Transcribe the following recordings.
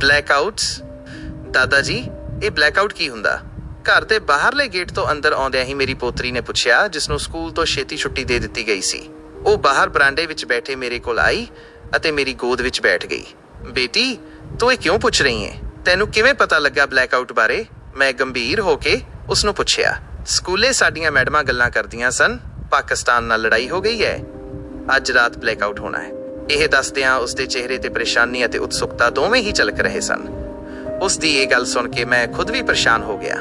ਬਲੈਕਆਊਟਸ ਦਾਦਾ ਜੀ ਇਹ ਬਲੈਕਆਊਟ ਕੀ ਹੁੰਦਾ? ਘਰ ਦੇ ਬਾਹਰਲੇ ਗੇਟ ਤੋਂ ਅੰਦਰ ਆਉਂਦਿਆਂ ਹੀ ਮੇਰੀ ਪੋਤਰੀ ਨੇ ਪੁੱਛਿਆ ਜਿਸ ਨੂੰ ਸਕੂਲ ਤੋਂ ਛੇਤੀ ਛੁੱਟੀ ਦੇ ਦਿੱਤੀ ਗਈ ਸੀ। ਉਹ ਬਾਹਰ ਬਰਾਂਡੇ ਵਿੱਚ ਬੈਠੇ ਮੇਰੇ ਕੋਲ ਆਈ ਅਤੇ ਮੇਰੀ ਗੋਦ ਵਿੱਚ ਬੈਠ ਗਈ। ਬੇਟੀ, ਤੂੰ ਇਹ ਕਿਉਂ ਪੁੱਛ ਰਹੀ ਹੈ ਤੈਨੂੰ ਕਿਵੇਂ ਪਤਾ ਲੱਗਾ ਬਲੈਕਆਊਟ ਬਾਰੇ? ਮੈਂ ਗੰਭੀਰ ਹੋ ਕੇ ਉਸ ਨੂੰ ਪੁੱਛਿਆ, ਸਕੂਲੇ ਸਾਡੀਆਂ ਮੈਡਮਾਂ ਗੱਲਾਂ ਕਰਦੀਆਂ ਸਨ? ਪਾਕਿਸਤਾਨ ਨਾਲ ਲੜਾਈ ਹੋ ਗਈ ਹੈ? ਅੱਜ ਰਾਤ ਬਲੈਕਆਊਟ ਹੋਣਾ ਹੈ। ਇਹ ਦੱਸਦਿਆਂ ਉਸ ਦੇ ਚਿਹਰੇ ਤੇ ਪਰੇਸ਼ਾਨੀ ਅਤੇ ਉਤਸੁਕਤਾ ਦੋਵੇਂ ਹੀ ਝਲਕ ਰਹੇ ਸਨ। ਉਸ ਦੀ ਇਹ ਗੱਲ ਸੁਣ ਕੇ ਮੈਂ ਖੁਦ ਵੀ ਪਰੇਸ਼ਾਨ ਹੋ ਗਿਆ।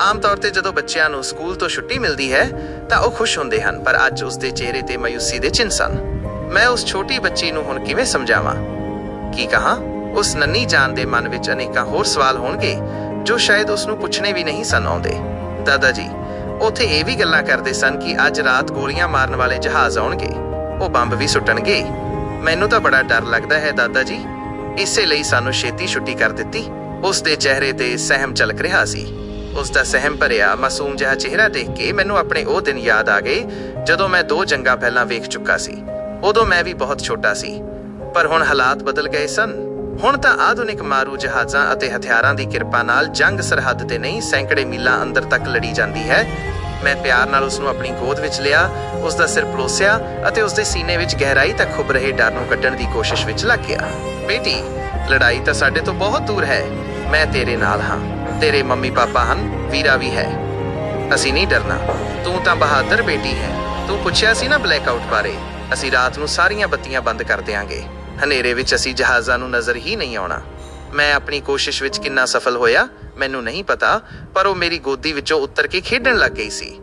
ਆਮ ਤੌਰ ਤੇ ਜਦੋਂ ਬੱਚਿਆਂ ਨੂੰ ਸਕੂਲ ਤੋਂ ਛੁੱਟੀ ਮਿਲਦੀ ਹੈ, ਤਾਂ ਉਹ ਖੁਸ਼ ਹੁੰਦੇ ਹਨ, ਪਰ ਅੱਜ ਉਸ ਦੇ ਚਿਹਰੇ ਤੇ ਮਾਯੂਸੀ ਦੇ ਚਿੰਨ੍ਹ ਸਨ। ਮੈਂ ਉਸ ਛੋਟੀ ਬੱਚੀ ਨੂੰ ਹੁਣ ਕਿਵੇਂ ਸਮਝਾਵਾਂ? ਕੀ ਕਹਾਂ? ਉਸ ਨੰਨੀ ਜਾਨ ਦੇ ਮਨ ਵਿੱਚ ਅਨੇਕਾਂ ਹੋਰ ਸਵਾਲ ਹੋਣਗੇ, ਜੋ ਸ਼ਾਇਦ ਉਸ ਨੂੰ ਪੁੱਛਣੇ ਵੀ ਨਹੀਂ ਸਨ ਆਉਂਦੇ। ਦਾਦਾ ਜੀ, ਉੱਥੇ ਇਹ ਵੀ ਗੱਲਾਂ ਕਰਦੇ ਸਨ ਕਿ ਅੱਜ ਰਾਤ ਗੋਲੀਆਂ ਮਾਰਨ ਵਾਲੇ ਜਹਾਜ਼ ਆਉਣਗੇ। ਉਹ ਬੰਬ ਵੀ ਸੁੱਟਣਗੇ। ਮੈਨੂੰ ਤਾਂ ਬੜਾ ਡਰ ਲੱਗਦਾ ਹੈ ਦਾਦਾ ਜੀ ਇਸੇ ਲਈ ਸਾਨੂੰ ਛੇਤੀ ਛੁੱਟੀ ਕਰ ਦਿੱਤੀ। ਉਸ ਦੇ ਚਿਹਰੇ ਤੇ ਸਹਿਮ ਝਲਕ ਰਿਹਾ ਸੀ। ਉਸ ਦਾ ਸਹਿਮ ਭਰਿਆ ਮਾਸੂਮ ਜਿਹਾ ਚਿਹਰਾ ਦੇਖ ਕੇ ਮੈਨੂੰ ਆਪਣੇ ਉਹ ਦਿਨ ਯਾਦ ਆ ਗਏ, ਜਦੋਂ ਮੈਂ ਦੋ ਜੰਗਾਂ ਪਹਿਲਾਂ ਵੇਖ ਚੁੱਕਾ ਸੀ। ਉਦੋਂ ਮੈਂ ਵੀ ਬਹੁਤ ਛੋਟਾ ਸੀ। ਪਰ ਹੁਣ ਹਾਲਾਤ ਬਦਲ ਗਏ ਸਨ। ਹੁਣ ਤਾਂ ਆਧੁਨਿਕ ਮਾਰੂ ਜਹਾਜ਼ਾਂ ਅਤੇ ਹਥਿਆਰਾਂ ਦੀ ਕਿਰਪਾ ਨਾਲ ਜੰਗ ਸਰਹੱਦ ਤੇ ਨਹੀਂ ਸੈਂਕੜੇ ਮੀਲਾਂ ਅੰਦਰ ਤੱਕ ਲੜੀ ਜਾਂਦੀ ਹੈ। ਮੈਂ ਪਿਆਰ ਨਾਲ ਉਸ ਨੂੰ ਆਪਣੀ ਗੋਦ ਵਿੱਚ ਲਿਆ ਉਸ ਦਾ ਸਿਰ ਪਲੋਸਿਆ ਅਤੇ ਉਸ ਦੇ ਸੀਨੇ ਵਿੱਚ ਗਹਿਰਾਈ ਤੱਕ ਖੁੱਭ ਰਹੇ ਡਰ ਨੂੰ ਕੱਢਣ ਦੀ ਕੋਸ਼ਿਸ਼ ਵਿੱਚ ਲੱਗ ਗਿਆ। ਬੇਟੀ, ਲੜਾਈ ਤਾਂ ਸਾਡੇ ਤੋਂ ਬਹੁਤ ਦੂਰ ਹੈ। ਮੈਂ ਤੇਰੇ ਨਾਲ ਹਾਂ। ਤੇਰੇ ਮੰਮੀ ਪਾਪਾ ਹਨ, ਵੀਰਾ ਵੀ ਹੈ। ਅਸੀਂ ਨਹੀਂ ਡਰਨਾ। ਤੂੰ ਤਾਂ ਬਹਾਦਰ ਬੇਟੀ ਹੈ। ਤੂੰ ਪੁੱਛਿਆ ਸੀ ਨਾ ਬਲੈਕਆਊਟ ਬਾਰੇ। ਅਸੀਂ ਰਾਤ ਨੂੰ ਸਾਰੀਆਂ ਬੱਤੀਆਂ ਬੰਦ ਕਰ ਦਿਆਂਗੇ। ਹਨੇਰੇ ਵਿੱਚ ਅਸੀਂ ਜਹਾਜ਼ਾਂ ਨੂੰ ਨਜ਼ਰ ਹੀ ਨਹੀਂ ਆਉਣਾ। ਮੈਂ ਆਪਣੀ ਕੋਸ਼ਿਸ਼ ਵਿੱਚ ਕਿੰਨਾ ਸਫਲ ਹੋਇਆ, ਮੈਨੂੰ ਨਹੀਂ ਪਤਾ, ਪਰ ਉਹ ਮੇਰੀ ਗੋਦੀ ਵਿੱਚੋਂ ਉੱਤਰ ਕੇ ਖੇਡਣ ਲੱਗ ਗਈ ਸੀ।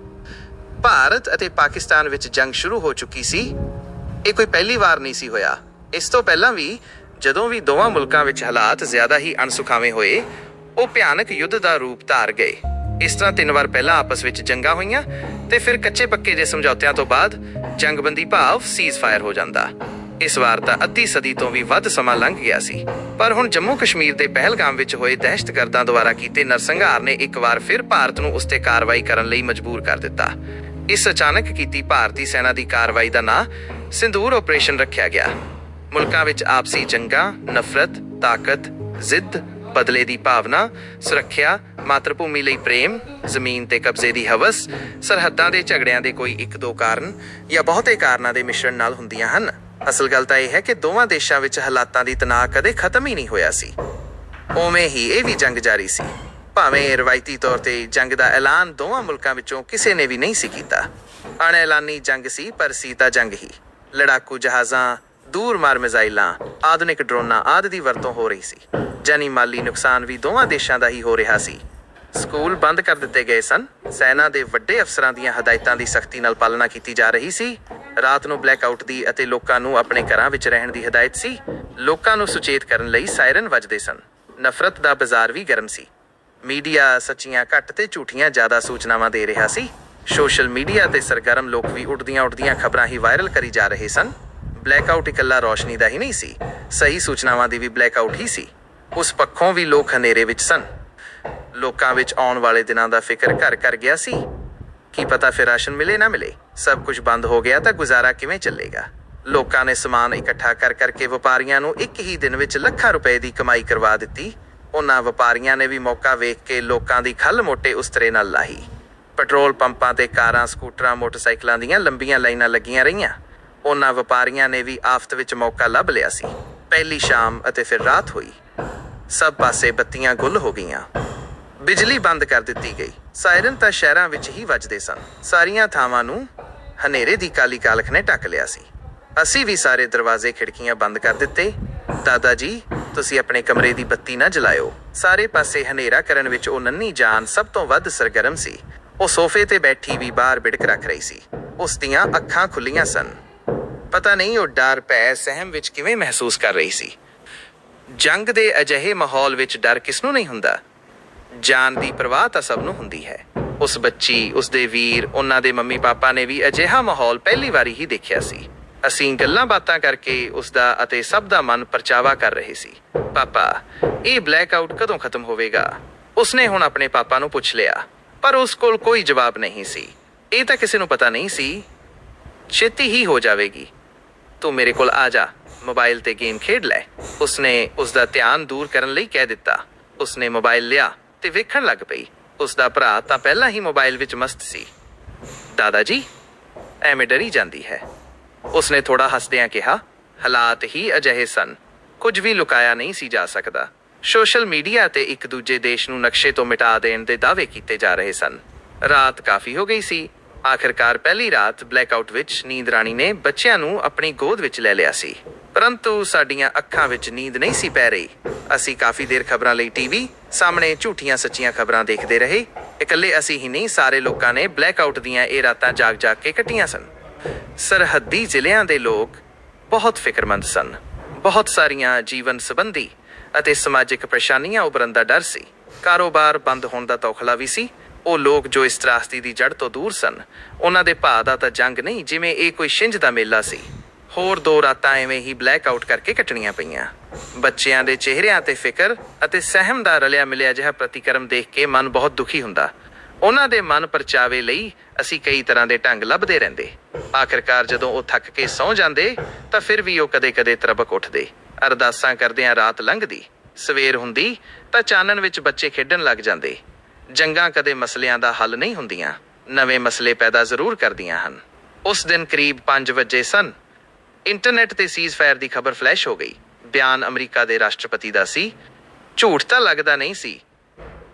ਭਾਰਤ ਅਤੇ ਪਾਕਿਸਤਾਨ ਵਿੱਚ ਜੰਗ ਸ਼ੁਰੂ ਹੋ ਚੁੱਕੀ ਸੀ। ਇਹ ਕੋਈ ਪਹਿਲੀ ਵਾਰ ਨਹੀਂ ਸੀ ਹੋਇਆ। ਇਸ ਤੋਂ ਪਹਿਲਾਂ ਵੀ ਜਦੋਂ ਵੀ ਦੋਵਾਂ ਮੁਲਕਾਂ ਵਿੱਚ ਹਾਲਾਤ ਜ਼ਿਆਦਾ ਹੀ ਅਣਸੁਖਾਵੇਂ ਹੋਏ, ਉਹ ਭਿਆਨਕ ਯੁੱਧ ਦਾ ਰੂਪ ਧਾਰ ਗਏ। ਇਸ ਤਰ੍ਹਾਂ ਤਿੰਨ ਵਾਰ ਪਹਿਲਾਂ ਆਪਸ ਵਿੱਚ ਜੰਗਾਂ ਹੋਈਆਂ ਤੇ ਫਿਰ ਕੱਚੇ ਪੱਕੇ ਦੇ ਸਮਝੌਤਿਆਂ ਤੋਂ ਬਾਅਦ ਜੰਗਬੰਦੀ ਭਾਵ ਸੀਜ਼ਫਾਇਰ ਹੋ ਜਾਂਦਾ। ਇਸ ਵਾਰ ਤਾਂ ਅੱਧੀ ਸਦੀ ਤੋਂ ਵੀ ਵੱਧ ਸਮਾਂ ਲੰਘ ਗਿਆ ਸੀ। ਪਰ ਹੁਣ ਜੰਮੂ ਕਸ਼ਮੀਰ ਦੇ ਪਹਿਲਗਾਮ ਵਿੱਚ ਹੋਏ ਦਹਿਸ਼ਤਗਰਦਾਂ ਦੁਆਰਾ ਕੀਤੇ ਨਰਸੰਹਾਰ ਨੇ ਇੱਕ ਵਾਰ ਫਿਰ ਭਾਰਤ ਨੂੰ ਉਸ ਤੇ ਕਾਰਵਾਈ ਕਰਨ ਲਈ ਮਜਬੂਰ ਕਰ ਦਿੱਤਾ। ਇਸ ਅਚਾਨਕ ਕੀਤੀ ਭਾਰਤੀ ਸੈਨਾ ਦੀ ਕਾਰਵਾਈ ਦਾ ਨਾਂ ਸਿੰਦੂਰ ਆਪਰੇਸ਼ਨ ਰੱਖਿਆ ਗਿਆ। ਮੁਲਕਾਂ ਵਿੱਚ ਆਪਸੀ ਜੰਗਾਂ, ਨਫ਼ਰਤ, ਤਾਕਤ, ਜ਼ਿੱਦ, ਬਦਲੇ ਦੀ ਭਾਵਨਾ, ਸੁਰੱਖਿਆ, ਮਾਤਰਭੂਮੀ ਲਈ ਪ੍ਰੇਮ, ਜ਼ਮੀਨ ਤੇ ਕਬਜ਼ੇ ਦੀ ਹਵਸ, ਸਰਹੱਦਾਂ ਦੇ ਝਗੜਿਆਂ ਦੇ ਕੋਈ ਇੱਕ ਦੋ ਕਾਰਨ ਜਾਂ ਬਹੁਤੇ ਕਾਰਨਾਂ ਦੇ ਮਿਸ਼ਰਣ ਨਾਲ ਹੁੰਦੀਆਂ ਹਨ। ਅਸਲ ਗੱਲ ਤਾਂ ਇਹ ਹੈ ਕਿ ਦੋਵਾਂ ਦੇਸ਼ਾਂ ਵਿੱਚ ਹਾਲਾਤਾਂ ਦੀ ਤਣਾਅ ਕਦੇ ਖਤਮ ਹੀ ਨਹੀਂ ਹੋਇਆ ਸੀ। ਉਵੇਂ ਹੀ ਇਹ ਵੀ ਜੰਗ ਜਾਰੀ ਸੀ। ਭਾਵੇਂ ਰਵਾਇਤੀ ਤੌਰ ਤੇ ਜੰਗ ਦਾ ਐਲਾਨ ਦੋਵਾਂ ਮੁਲਕਾਂ ਵਿੱਚੋਂ ਕਿਸੇ ਨੇ ਵੀ ਨਹੀਂ ਸੀ ਕੀਤਾ। ਅਣਐਲਾਨੀ ਜੰਗ ਸੀ, ਪਰ ਸੀਤਾ ਜੰਗ ਹੀ। ਲੜਾਕੂ ਜਹਾਜ਼ਾਂ ਦੂਰ ਮਾਰ ਮਿਜ਼ਾਈਲਾਂ, ਆਧੁਨਿਕ ਡਰੋਨਾਂ ਆਦਿ ਦੀ ਵਰਤੋਂ ਹੋ ਰਹੀ ਸੀ। ਜਾਨੀ ਮਾਲੀ ਨੁਕਸਾਨ ਵੀ ਦੋਵਾਂ ਦੇਸ਼ਾਂ ਦਾ ਹੀ ਹੋ ਰਿਹਾ ਸੀ। ਸਕੂਲ ਬੰਦ ਕਰ ਦਿੱਤੇ ਗਏ ਸਨ। ਸੈਨਾ ਦੇ ਵੱਡੇ ਅਫਸਰਾਂ ਦੀਆਂ ਹਦਾਇਤਾਂ ਦੀ ਸਖਤੀ ਨਾਲ ਪਾਲਣਾ ਕੀਤੀ ਜਾ ਰਹੀ ਸੀ। ਰਾਤ ਨੂੰ ਬਲੈਕਆਊਟ ਦੀ ਅਤੇ ਲੋਕਾਂ ਨੂੰ ਆਪਣੇ ਘਰਾਂ ਵਿੱਚ ਰਹਿਣ ਦੀ ਹਦਾਇਤ ਸੀ। ਲੋਕਾਂ ਨੂੰ ਸੁਚੇਤ ਕਰਨ ਲਈ ਸਾਇਰਨ ਵੱਜਦੇ ਸਨ। ਨਫ਼ਰਤ ਦਾ ਬਾਜ਼ਾਰ ਵੀ ਗਰਮ ਸੀ। ਮੀਡੀਆ ਸੱਚੀਆਂ ਘੱਟ ਤੇ ਝੂਠੀਆਂ ਜ਼ਿਆਦਾ ਸੂਚਨਾਵਾਂ ਦੇ ਰਿਹਾ ਸੀ। ਸੋਸ਼ਲ ਮੀਡੀਆ ਤੇ ਸਰਗਰਮ ਲੋਕ ਵੀ ਉੱਡਦੀਆਂ ਉੱਡਦੀਆਂ ਖਬਰਾਂ ਹੀ ਵਾਇਰਲ ਕਰੀ ਜਾ ਰਹੇ ਸਨ। ਬਲੈਕਆਊਟ ਇਕੱਲਾ ਰੋਸ਼ਨੀ ਦਾ ਹੀ ਨਹੀਂ ਸੀ। ਸਹੀ ਸੂਚਨਾਵਾਂ ਦੀ ਵੀ ਬਲੈਕਆਊਟ ਹੀ ਸੀ। ਉਸ ਪੱਖੋਂ ਵੀ ਲੋਕ ਹਨੇਰੇ ਵਿੱਚ ਸਨ। ਲੋਕਾਂ ਵਿੱਚ ਆਉਣ ਵਾਲੇ ਦਿਨਾਂ ਦਾ ਫਿਕਰ ਘਰ ਕਰ ਗਿਆ ਸੀ। ਕੀ ਪਤਾ ਫਿਰ ਰਾਸ਼ਨ ਮਿਲੇ ਨਾ ਮਿਲੇ। ਸਭ ਕੁਝ ਬੰਦ ਹੋ ਗਿਆ ਤਾਂ ਗੁਜ਼ਾਰਾ ਕਿਵੇਂ ਚੱਲੇਗਾ? ਲੋਕਾਂ ਨੇ ਸਮਾਨ ਇਕੱਠਾ ਕਰ ਕਰਕੇ ਵਪਾਰੀਆਂ ਨੂੰ ਇੱਕ ਹੀ ਦਿਨ ਵਿੱਚ ਲੱਖਾਂ ਰੁਪਏ ਦੀ ਕਮਾਈ ਕਰਵਾ ਦਿੱਤੀ। ਉਹਨਾਂ ਵਪਾਰੀਆਂ ਨੇ ਵੀ ਮੌਕਾ ਵੇਖ ਕੇ ਲੋਕਾਂ ਦੀ ਖੱਲ ਮੋਟੇ ਉਸਤਰੇ ਨਾਲ ਲਾਹੀ। ਪੈਟਰੋਲ ਪੰਪਾਂ ਤੇ ਕਾਰਾਂ, ਸਕੂਟਰਾਂ, ਮੋਟਰਸਾਈਕਲਾਂ ਦੀਆਂ ਲੰਬੀਆਂ ਲਾਈਨਾਂ ਲੱਗੀਆਂ ਰਹੀਆਂ। ਉਹਨਾਂ ਵਪਾਰੀਆਂ ਨੇ ਵੀ ਆਫਤ ਵਿੱਚ ਮੌਕਾ ਲੱਭ ਲਿਆ ਸੀ। ਪਹਿਲੀ ਸ਼ਾਮ ਅਤੇ ਫਿਰ ਰਾਤ ਹੋਈ। ਸਭ ਪਾਸੇ ਬੱਤੀਆਂ ਗੁੱਲ ਹੋ ਗਈਆਂ। ਬਿਜਲੀ ਬੰਦ ਕਰ ਦਿੱਤੀ ਗਈ। ਸਾਇਰਨ ਤਾਂ ਸ਼ਹਿਰਾਂ ਵਿੱਚ ਹੀ ਵੱਜਦੇ ਸਨ। ਸਾਰੀਆਂ ਥਾਵਾਂ ਨੂੰ ਹਨੇਰੇ ਦੀ ਕਾਲੀ ਕਾਲਖ ਨੇ ਢੱਕ ਲਿਆ ਸੀ। ਅਸੀਂ ਵੀ ਸਾਰੇ ਦਰਵਾਜ਼ੇ ਖਿੜਕੀਆਂ ਬੰਦ ਕਰ ਦਿੱਤੇ। ਦਾਦਾ ਜੀ, ਤੁਸੀਂ ਆਪਣੇ ਕਮਰੇ ਦੀ ਬੱਤੀ ਨਾ ਜਲਾਇਓ। ਸਾਰੇ ਪਾਸੇ ਹਨੇਰਾ ਕਰਨ ਵਿੱਚ ਉਹ ਨੰਨੀ ਜਾਨ ਸਭ ਤੋਂ ਵੱਧ ਸਰਗਰਮ ਸੀ। ਉਹ ਸੋਫੇ ਤੇ ਬੈਠੀ ਵੀ ਬਾਹਰ ਬਿੜਕ ਰੱਖ ਰਹੀ ਸੀ। ਉਸ ਦੀਆਂ ਅੱਖਾਂ ਖੁੱਲੀਆਂ ਸਨ। ਪਤਾ ਨਹੀਂ ਉਹ ਡਰ ਪੈ ਸਹਿਮ ਵਿੱਚ ਕਿਵੇਂ ਮਹਿਸੂਸ ਕਰ ਰਹੀ ਸੀ। ਜੰਗ ਦੇ ਅਜਿਹੇ ਮਾਹੌਲ ਵਿੱਚ ਡਰ ਕਿਸ ਨੂੰ ਨਹੀਂ ਹੁੰਦਾ? ਜਾਨ ਦੀ ਪਰਵਾਹ ਤਾਂ ਸਭ ਨੂੰ ਹੁੰਦੀ ਹੈ। ਉਸ ਬੱਚੀ, ਉਸ ਦੇ ਵੀਰ, ਉਹਨਾਂ ਦੇ ਮੰਮੀ ਪਾਪਾ ਨੇ ਵੀ ਅਜਿਹਾ ਮਾਹੌਲ ਪਹਿਲੀ ਵਾਰੀ ਹੀ ਦੇਖਿਆ ਸੀ। ਅਸੀਂ ਗੱਲਾਂ ਬਾਤਾਂ ਕਰਕੇ ਉਸ ਦਾ ਅਤੇ ਸਭ ਦਾ ਮਨ ਪਰਚਾਵਾ ਕਰ ਰਹੇ ਸੀ। ਪਾਪਾ, ਇਹ ਬਲੈਕ ਆਊਟ ਕਦੋਂ ਖਤਮ ਹੋਵੇਗਾ? ਉਸਨੇ ਹੁਣ ਆਪਣੇ ਪਾਪਾ ਨੂੰ ਪੁੱਛ ਲਿਆ, ਪਰ ਉਸ ਕੋਲ ਕੋਈ ਜਵਾਬ ਨਹੀਂ ਸੀ। ਇਹ ਤਾਂ ਕਿਸੇ ਨੂੰ ਪਤਾ ਨਹੀਂ ਸੀ। ਛੇਤੀ ਹੀ ਹੋ ਜਾਵੇਗੀ। ਤੂੰ ਮੇਰੇ ਕੋਲ ਆ ਜਾ, ਮੋਬਾਈਲ ਤੇ ਗੇਮ ਖੇਡ ਲੈ। ਉਸਨੇ ਉਸ ਦਾ ਧਿਆਨ ਦੂਰ ਕਰਨ ਲਈ ਕਹਿ ਦਿੱਤਾ। ਉਸਨੇ ਮੋਬਾਈਲ ਲਿਆ। ਤੇ ਵੇਖਣ ਲੱਗ ਪਈ। ਉਸ ਦਾ ਭਰਾ ਤਾਂ ਪਹਿਲਾਂ ਹੀ ਮੋਬਾਈਲ ਵਿੱਚ ਮਸਤ ਸੀ। ਦਾਦਾ ਜੀ ਐਵੇਂ ਡਰੀ ਜਾਂਦੀ ਹੈ। ਉਸਨੇ ਥੋੜਾ ਹੱਸਦਿਆਂ ਕਿਹਾ, ਹਾਲਾਤ ਹੀ ਅਜਿਹੇ ਸਨ। ਕੁਝ ਵੀ ਲੁਕਾਇਆ ਨਹੀਂ ਸੀ ਜਾ ਸਕਦਾ। ਸੋਸ਼ਲ ਮੀਡੀਆ ਤੇ ਇੱਕ ਦੂਜੇ ਦੇਸ਼ ਨੂੰ ਨਕਸ਼ੇ ਤੋਂ ਮਿਟਾ ਦੇਣ ਦੇ ਦਾਅਵੇ ਕੀਤੇ ਜਾ ਰਹੇ ਸਨ। ਰਾਤ ਕਾਫੀ ਹੋ ਗਈ ਸੀ। ਆਖਰਕਾਰ ਪਹਿਲੀ ਰਾਤ ਬਲੈਕਆਊਟ ਵਿੱਚ ਨੀਂਦ ਰਾਣੀ ਨੇ ਬੱਚਿਆਂ ਨੂੰ ਆਪਣੀ ਗੋਦ ਵਿੱਚ ਲੈ ਲਿਆ ਸੀ। ਪਰੰਤੂ ਸਾਡੀਆਂ ਅੱਖਾਂ ਵਿੱਚ ਨੀਂਦ ਨਹੀਂ ਸੀ ਪੈ ਰਹੀ। ਅਸੀਂ ਕਾਫੀ ਦੇਰ ਖਬਰਾਂ ਲਈ ਟੀਵੀ ਸਾਹਮਣੇ ਝੂਠੀਆਂ ਸੱਚੀਆਂ ਖਬਰਾਂ ਦੇਖਦੇ ਰਹੇ। ਇਕੱਲੇ ਅਸੀਂ ਹੀ ਨਹੀਂ, ਸਾਰੇ ਲੋਕਾਂ ਨੇ ਬਲੈਕ ਆਊਟ ਦੀਆਂ ਇਹ ਰਾਤਾਂ ਜਾਗ-ਜਾਗ ਕੇ ਕੱਟੀਆਂ ਸਨ। ਸਰਹੱਦੀ ਜ਼ਿਲ੍ਹਿਆਂ ਦੇ ਲੋਕ ਬਹੁਤ ਫਿਕਰਮੰਦ ਸਨ। ਬਹੁਤ ਸਾਰੀਆਂ ਜੀਵਨ ਸੰਬੰਧੀ ਅਤੇ ਸਮਾਜਿਕ ਪਰੇਸ਼ਾਨੀਆਂ ਉਭਰਨ ਦਾ ਡਰ ਸੀ। ਕਾਰੋਬਾਰ ਬੰਦ ਹੋਣ ਦਾ ਤੌਖਲਾ ਵੀ ਸੀ। ਉਹ ਲੋਕ ਜੋ ਇਸ ਤਰਾਸਦੀ ਦੀ ਜੜ ਤੋਂ ਦੂਰ ਸਨ, ਉਹਨਾਂ ਦੇ ਭਾਅ ਦਾ ਤਾਂ ਜੰਗ ਨਹੀਂ, ਜਿਵੇਂ ਇਹ ਕੋਈ ਛਿੰਝ ਦਾ ਮੇਲਾ ਸੀ। ਹੋਰ ਦੋ ਰਾਤਾਂ ਐਵੇਂ ਹੀ ਬਲੈਕ ਆਊਟ ਕਰਕੇ ਕੱਟਣੀਆਂ ਪਈਆਂ। ਬੱਚਿਆਂ ਦੇ ਚਿਹਰਿਆਂ ਤੇ ਫਿਕਰ ਅਤੇ ਸਹਿਮ ਦਾ ਰਲਿਆ ਮਿਲਿਆ ਜਿਹਾ ਪ੍ਰਤੀਕਰਮ ਦੇਖ ਕੇ ਮਨ ਬਹੁਤ ਦੁਖੀ ਹੁੰਦਾ। ਉਹਨਾਂ ਦੇ ਮਨ ਪਰਚਾਵੇ ਲਈ ਅਸੀਂ ਕਈ ਤਰ੍ਹਾਂ ਦੇ ਢੰਗ ਲੱਭਦੇ ਰਹਿੰਦੇ। ਆਖਿਰਕਾਰ ਜਦੋਂ ਉਹ ਥੱਕ ਕੇ ਸੌਂ ਜਾਂਦੇ, ਤਾਂ ਫਿਰ ਵੀ ਉਹ ਕਦੇ-ਕਦੇ ਤਰਬਕ ਉੱਠਦੇ। ਅਰਦਾਸਾਂ ਕਰਦਿਆਂ ਰਾਤ ਲੰਘਦੀ, ਸਵੇਰ ਹੁੰਦੀ, ਤਾਂ ਚਾਨਣ ਵਿੱਚ ਬੱਚੇ ਖੇਡਣ ਲੱਗ ਜਾਂਦੇ। ਜੰਗਾਂ ਕਦੇ ਮਸਲਿਆਂ ਦਾ ਹੱਲ ਨਹੀਂ ਹੁੰਦੀਆਂ, ਨਵੇਂ ਮਸਲੇ ਪੈਦਾ ਜ਼ਰੂਰ ਕਰਦੀਆਂ ਹਨ। ਉਸ ਦਿਨ ਕਰੀਬ 5 ਵਜੇ ਸਨ ਇੰਟਰਨੈਟ ਤੇ ਸੀਜ਼ਫਾਇਰ ਦੀ ਖਬਰ ਫਲੈਸ਼ ਹੋ ਗਈ। ਬਿਆਨ ਅਮਰੀਕਾ ਦੇ ਰਾਸ਼ਟਰਪਤੀ ਦਾ ਸੀ। ਝੂਠ ਤਾਂ ਲੱਗਦਾ ਨਹੀਂ ਸੀ।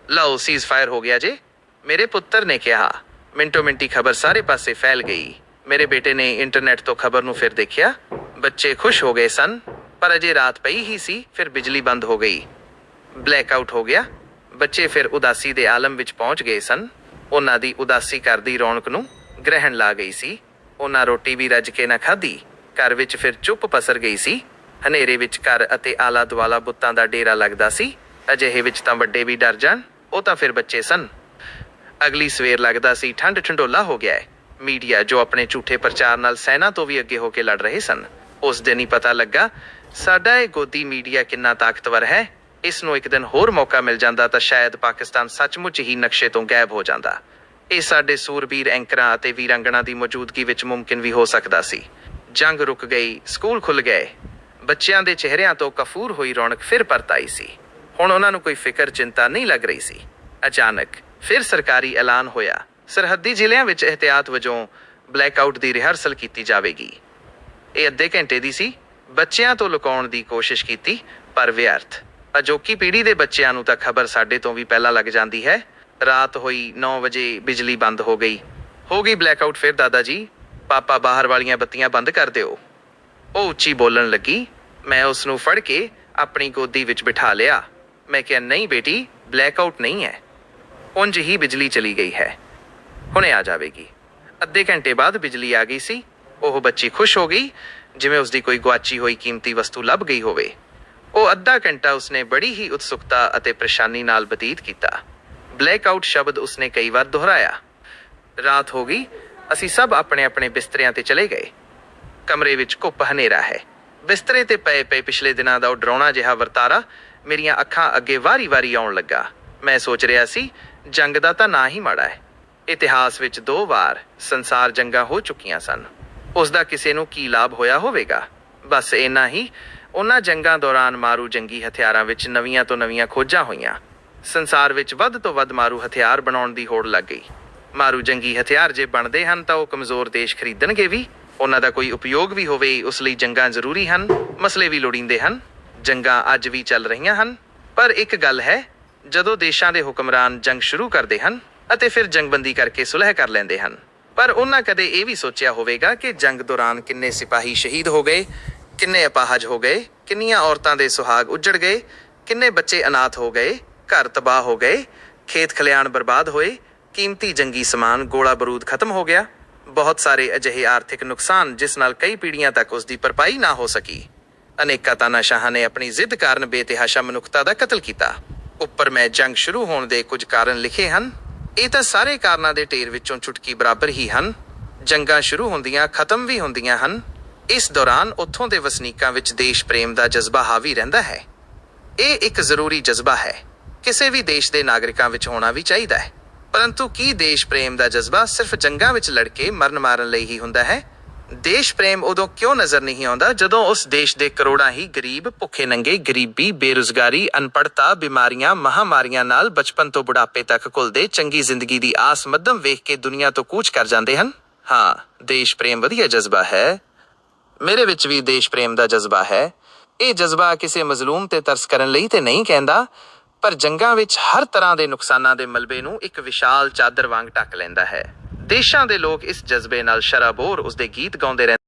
ਲਓ ਸੀਜ਼ਫਾਇਰ ਹੋ ਗਿਆ ਜੇ। ਮੇਰੇ ਪੁੱਤਰ ਨੇ ਕਿਹਾ। ਮਿੰਟੋ ਮਿੰਟੀ ਖਬਰ ਸਾਰੇ ਪਾਸੇ ਫੈਲ ਗਈ। ਮੇਰੇ ਬੇਟੇ ਨੇ ਇੰਟਰਨੈਟ ਤੋਂ ਖਬਰ ਨੂੰ ਫਿਰ ਦੇਖਿਆ। ਬੱਚੇ ਖੁਸ਼ ਹੋ ਗਏ ਸਨ, ਪਰ ਅਜੇ ਰਾਤ ਪਈ ਹੀ ਸੀ, ਫਿਰ ਬਿਜਲੀ ਬੰਦ ਹੋ ਗਈ। ਬਲੈਕ ਆਊਟ ਹੋ ਗਿਆ। ਬੱਚੇ ਫਿਰ ਉਦਾਸੀ ਦੇ ਆਲਮ ਵਿੱਚ ਪਹੁੰਚ ਗਏ ਸਨ। ਉਹਨਾਂ ਦੀ ਉਦਾਸੀ ਕਰਦੀ ਰੌਣਕ ਨੂੰ ਗ੍ਰਹਿਣ ਲਾ ਗਈ ਸੀ। ਉਹਨਾਂ ਰੋਟੀ ਵੀ ਰੱਜ ਕੇ ਨਾ ਖਾਧੀ। ਘਰ ਵਿੱਚ ਫਿਰ ਚੁੱਪ ਪਸਰ ਗਈ ਸੀ। ਹਨੇਰੇ ਵਿੱਚ ਘਰ ਅਤੇ ਆਲਾ ਦੁਆਲਾ ਬੁੱਤਾਂ ਦਾ ਡੇਰਾ ਲੱਗਦਾ ਸੀ। ਅਜਿਹੇ ਵਿੱਚ ਤਾਂ ਵੱਡੇ ਵੀ ਡਰ ਜਾਣ, ਉਹ ਤਾਂ ਫਿਰ ਬੱਚੇ ਸਨ। ਅਗਲੀ ਸਵੇਰ ਲੱਗਦਾ ਸੀ, ਠੰਡ ਠੰਡੋਲਾ ਹੋ ਗਿਆ ਹੈ। ਮੀਡੀਆ ਜੋ ਆਪਣੇ ਝੂਠੇ ਪ੍ਰਚਾਰ ਨਾਲ ਸੈਨਾ ਤੋਂ ਵੀ ਅੱਗੇ ਹੋ ਕੇ ਲੜ ਰਹੇ ਸਨ। ਉਸ ਦਿਨ ਹੀ ਪਤਾ ਲੱਗਾ, ਸਾਡਾ ਇਹ ਗੋਦੀ ਮੀਡੀਆ ਕਿੰਨਾ ਤਾਕਤਵਰ ਹੈ। ਇਸ ਨੂੰ ਇੱਕ ਦਿਨ ਹੋਰ ਮੌਕਾ ਮਿਲ ਜਾਂਦਾ ਤਾਂ ਸ਼ਾਇਦ ਪਾਕਿਸਤਾਨ ਸੱਚਮੁੱਚ ਹੀ ਨਕਸ਼ੇ ਤੋਂ ਗਾਇਬ ਹੋ ਜਾਂਦਾ। ਇਹ ਸਾਡੇ ਸੂਰਬੀਰ ਐਂਕਰਾਂ ਅਤੇ ਵੀਰਾਂਗਣਾ ਦੀ ਮੌਜੂਦਗੀ ਵਿੱਚ ਮੁਮਕਿਨ ਵੀ ਹੋ ਸਕਦਾ ਸੀ। ਜੰਗ ਰੁਕ ਗਈ, ਸਕੂਲ ਖੁੱਲ ਗਏ। ਬੱਚਿਆਂ ਦੇ ਚਿਹਰਿਆਂ ਤੋਂ ਕਫੂਰ ਹੋਈ ਰੌਣਕ ਫਿਰ ਪਰਤ ਆਈ ਸੀ। ਹੁਣ ਉਹਨਾਂ ਨੂੰ ਕੋਈ ਫਿਕਰ, ਚਿੰਤਾ ਨਹੀਂ ਲੱਗ ਰਹੀ ਸੀ। ਅਚਾਨਕ ਫਿਰ ਸਰਕਾਰੀ ਐਲਾਨ ਹੋਇਆ। ਸਰਹੱਦੀ ਜ਼ਿਲ੍ਹਿਆਂ ਵਿੱਚ ਇhtiyat ਵਜੋਂ ਬਲੈਕਆਊਟ ਦੀ ਰਿਹਰਸਲ ਕੀਤੀ ਜਾਵੇਗੀ। ਇਹ ਅੱਧੇ ਘੰਟੇ ਦੀ ਸੀ। ਬੱਚਿਆਂ ਤੋਂ ਲੁਕਾਉਣ ਦੀ ਕੋਸ਼ਿਸ਼ ਕੀਤੀ, ਪਰ ਵਿਅਰਥ। ਅਜੋਕੀ ਪੀੜ੍ਹੀ ਦੇ ਬੱਚਿਆਂ ਨੂੰ ਤਾਂ ਖਬਰ ਸਾਡੇ ਤੋਂ ਵੀ ਪਹਿਲਾਂ ਲੱਗ ਜਾਂਦੀ ਹੈ। ਰਾਤ ਹੋਈ 9 ਵਜੇ ਬਿਜਲੀ ਬੰਦ ਹੋ ਗਈ। ਹੋ ਗਈ ਬਲੈਕਆਊਟ ਫਿਰ ਦਾਦਾ ਜੀ। ਪਾਪਾ ਬਾਹਰ ਵਾਲੀਆਂ ਬੱਤੀਆਂ ਬੰਦ ਕਰ ਦਿਓ। ਉਹ ਉੱਚੀ ਬੋਲਣ ਲੱਗੀ। ਮੈਂ ਉਸ ਨੂੰ ਫੜ ਕੇ ਆਪਣੀ ਗੋਦੀ ਵਿੱਚ ਬਿਠਾ ਲਿਆ। ਮੈਂ ਕਿਹਾ, ਨਹੀਂ ਬੇਟੀ ਬਲੈਕ ਆਊਟ ਨਹੀਂ ਹੈ। ਉਂਝ ਹੀ ਬਿਜਲੀ ਚਲੀ ਗਈ ਹੈ। ਹੁਣੇ ਆ ਜਾਵੇਗੀ। ਅੱਧੇ ਘੰਟੇ ਬਾਅਦ ਬਿਜਲੀ ਆ ਗਈ ਸੀ। ਉਹ ਬੱਚੀ ਖੁਸ਼ ਹੋ ਗਈ। ਜਿਵੇਂ ਉਸ ਦੀ ਕੋਈ ਗੁਆਚੀ ਹੋਈ ਕੀਮਤੀ ਵਸਤੂ ਲੱਭ ਗਈ ਹੋਵੇ। ਉਹ ਅੱਧਾ ਘੰਟਾ ਉਸਨੇ ਬੜੀ ਹੀ ਉਤਸੁਕਤਾ ਅਤੇ ਪਰੇਸ਼ਾਨੀ ਨਾਲ ਬਤੀਤ ਕੀਤਾ। ਬਲੈਕ ਆਊਟ ਸ਼ਬਦ ਉਸਨੇ ਕਈ ਵਾਰ ਦੁਹਰਾਇਆ। ਰਾਤ ਹੋ ਗਈ। ਅਸੀਂ ਸਭ ਆਪਣੇ ਆਪਣੇ ਬਿਸਤਰਿਆਂ ਤੇ ਚਲੇ ਗਏ। ਕਮਰੇ ਵਿੱਚ ਘੁੱਪ ਹਨੇਰਾ ਹੈ। ਬਿਸਤਰੇ ਤੇ ਪਏ ਪਏ ਪਿਛਲੇ ਦਿਨਾਂ ਦਾ ਉਹ ਡਰਾਉਣਾ ਜਿਹਾ ਵਰਤਾਰਾ ਮੇਰੀਆਂ ਅੱਖਾਂ ਅੱਗੇ ਵਾਰੀ-ਵਾਰੀ ਆਉਣ ਲੱਗਾ। ਮੈਂ ਸੋਚ ਰਿਹਾ ਸੀ, ਜੰਗ ਦਾ ਤਾਂ ਨਾ ਹੀ ਮਾੜਾ ਹੈ। ਇਤਿਹਾਸ ਵਿੱਚ ਦੋ ਵਾਰ ਸੰਸਾਰ ਜੰਗਾਂ ਹੋ ਚੁੱਕੀਆਂ ਸਨ। ਉਸ ਦਾ ਕਿਸੇ ਨੂੰ ਕੀ ਲਾਭ ਹੋਇਆ ਹੋਵੇਗਾ? ਬਸ ਇੰਨਾ ਹੀ। ਉਹਨਾਂ ਜੰਗਾਂ ਦੌਰਾਨ ਮਾਰੂ ਜੰਗੀ ਹਥਿਆਰਾਂ ਵਿੱਚ ਨਵੀਆਂ ਤੋਂ ਨਵੀਆਂ ਖੋਜਾਂ ਹੋਈਆਂ। ਸੰਸਾਰ ਵਿੱਚ ਵੱਧ ਤੋਂ ਵੱਧ ਮਾਰੂ ਹਥਿਆਰ ਬਣਾਉਣ ਦੀ ਹੋੜ ਲੱਗ ਗਈ। ਮਾਰੂ ਜੰਗੀ ਹਥਿਆਰ ਜੇ ਬਣਦੇ ਹਨ ਤਾਂ ਉਹ ਕਮਜ਼ੋਰ ਦੇਸ਼ ਖਰੀਦਣਗੇ ਵੀ। ਉਹਨਾਂ ਦਾ ਕੋਈ ਉਪਯੋਗ ਵੀ ਹੋਵੇ, ਉਸ ਲਈ ਜੰਗਾਂ ਜ਼ਰੂਰੀ ਹਨ, ਮਸਲੇ ਵੀ ਲੋੜੀਂਦੇ ਹਨ। ਜੰਗਾਂ ਅੱਜ ਵੀ ਚੱਲ ਰਹੀਆਂ ਹਨ। ਪਰ ਇੱਕ ਗੱਲ ਹੈ, ਜਦੋਂ ਦੇਸ਼ਾਂ ਦੇ ਹੁਕਮਰਾਨ ਜੰਗ ਸ਼ੁਰੂ ਕਰਦੇ ਹਨ ਅਤੇ ਫਿਰ ਜੰਗਬੰਦੀ ਕਰਕੇ ਸੁਲਹ ਕਰ ਲੈਂਦੇ ਹਨ, ਪਰ ਉਹਨਾਂ ਕਦੇ ਇਹ ਵੀ ਸੋਚਿਆ ਹੋਵੇਗਾ ਕਿ ਜੰਗ ਦੌਰਾਨ ਕਿੰਨੇ ਸਿਪਾਹੀ ਸ਼ਹੀਦ ਹੋ ਗਏ, ਕਿੰਨੇ ਅਪਾਹਜ ਹੋ ਗਏ, ਕਿੰਨੀਆਂ ਔਰਤਾਂ ਦੇ ਸੁਹਾਗ ਉੱਜੜ ਗਏ, ਕਿੰਨੇ ਬੱਚੇ ਅਨਾਥ ਹੋ ਗਏ, ਘਰ ਤਬਾਹ ਹੋ ਗਏ, ਖੇਤ ਖਲਿਆਣ ਬਰਬਾਦ ਹੋਏ ਕੀਮਤੀ ਜੰਗੀ ਸਮਾਨ ਗੋਲਾ ਬਰੂਦ ਖਤਮ ਹੋ ਗਿਆ। ਬਹੁਤ ਸਾਰੇ ਅਜਿਹੇ ਆਰਥਿਕ ਨੁਕਸਾਨ ਜਿਸ ਨਾਲ ਕਈ ਪੀੜ੍ਹੀਆਂ ਤੱਕ ਉਸ ਦੀ ਭਰਪਾਈ ਨਾ ਹੋ ਸਕੀ। ਅਨੇਕਾਂ ਤਾਨਾਸ਼ਾਹਾਂ ਨੇ ਆਪਣੀ ਜ਼ਿੱਦ ਕਾਰਨ ਬੇਤਿਹਾਸ਼ਾ ਮਨੁੱਖਤਾ ਦਾ ਕਤਲ ਕੀਤਾ। ਉੱਪਰ ਮੈਂ ਜੰਗ ਸ਼ੁਰੂ ਹੋਣ ਦੇ ਕੁਝ ਕਾਰਨ ਲਿਖੇ ਹਨ। ਇਹ ਤਾਂ ਸਾਰੇ ਕਾਰਨਾਂ ਦੇ ਢੇਰ ਵਿੱਚੋਂ ਚੁਟਕੀ ਬਰਾਬਰ ਹੀ ਹਨ। ਜੰਗਾਂ ਸ਼ੁਰੂ ਹੁੰਦੀਆਂ, ਖਤਮ ਵੀ ਹੁੰਦੀਆਂ ਹਨ। ਇਸ ਦੌਰਾਨ ਉੱਥੋਂ ਦੇ ਵਸਨੀਕਾਂ ਵਿੱਚ ਦੇਸ਼ ਪ੍ਰੇਮ ਦਾ ਜਜ਼ਬਾ ਹਾਵੀ ਰਹਿੰਦਾ ਹੈ। ਇਹ ਇੱਕ ਜ਼ਰੂਰੀ ਜਜ਼ਬਾ ਹੈ। ਕਿਸੇ ਵੀ ਦੇਸ਼ ਦੇ ਨਾਗਰਿਕਾਂ ਵਿੱਚ ਹੋਣਾ ਵੀ ਚਾਹੀਦਾ ਹੈ। ਪਰੰਤੂ ਕੀ ਦੇਸ਼ ਪ੍ਰੇਮ ਦਾ ਜਜ਼ਬਾ ਸਿਰਫ ਜੰਗਾਂ ਵਿੱਚ ਲੜ ਕੇ ਮਰਨ ਮਾਰਨ ਲਈ ਹੀ ਹੁੰਦਾ ਹੈ? ਦੇਸ਼ ਪ੍ਰੇਮ ਉਦੋਂ ਕਿਉਂ ਨਜ਼ਰ ਨਹੀਂ ਆਉਂਦਾ ਜਦੋਂ ਉਸ ਦੇਸ਼ ਦੇ ਕਰੋੜਾਂ ਹੀ ਗਰੀਬ, ਭੁੱਖੇ ਨੰਗੇ, ਗਰੀਬੀ, ਬੇਰੁਜ਼ਗਾਰੀ ਅਨਪੜਤਾ ਬਿਮਾਰੀਆਂ, ਮਹਾਮਾਰੀਆਂ ਨਾਲ ਬਚਪਨ ਤੋਂ ਬੁਢਾਪੇ ਤੱਕ ਘੁਲਦੇ ਚੰਗੀ ਜ਼ਿੰਦਗੀ ਦੀ ਆਸ ਮੱਧਮ ਵੇਖ ਕੇ ਦੁਨੀਆ ਤੋਂ ਕੂਚ ਕਰ ਜਾਂਦੇ ਹਨ? ਹਾਂ, ਦੇਸ਼ ਪ੍ਰੇਮ ਵਧੀਆ ਜਜ਼ਬਾ ਹੈ। ਮੇਰੇ ਵਿੱਚ ਵੀ ਦੇਸ਼ ਪ੍ਰੇਮ ਦਾ ਜਜ਼ਬਾ ਹੈ। ਇਹ ਜਜ਼ਬਾ ਕਿਸੇ ਮਜ਼ਲੂਮ ਤੇ ਤਰਸ ਕਰਨ ਲਈ ਤੇ ਨਹੀਂ ਕਹਿੰਦਾ। ਪਰ ਜੰਗਾਂ ਵਿੱਚ ਹਰ ਤਰ੍ਹਾਂ ਦੇ ਨੁਕਸਾਨਾਂ ਦੇ ਮਲਬੇ ਨੂੰ ਇੱਕ ਵਿਸ਼ਾਲ ਚਾਦਰ ਵਾਂਗ ਢੱਕ ਲੈਂਦਾ ਹੈ। ਦੇਸ਼ਾਂ ਦੇ ਲੋਕ ਇਸ ਜਜ਼ਬੇ ਨਾਲ ਸ਼ਰਾਬੋਰ ਉਸਦੇ ਗੀਤ ਗਾਉਂਦੇ ਰਹਿੰਦੇ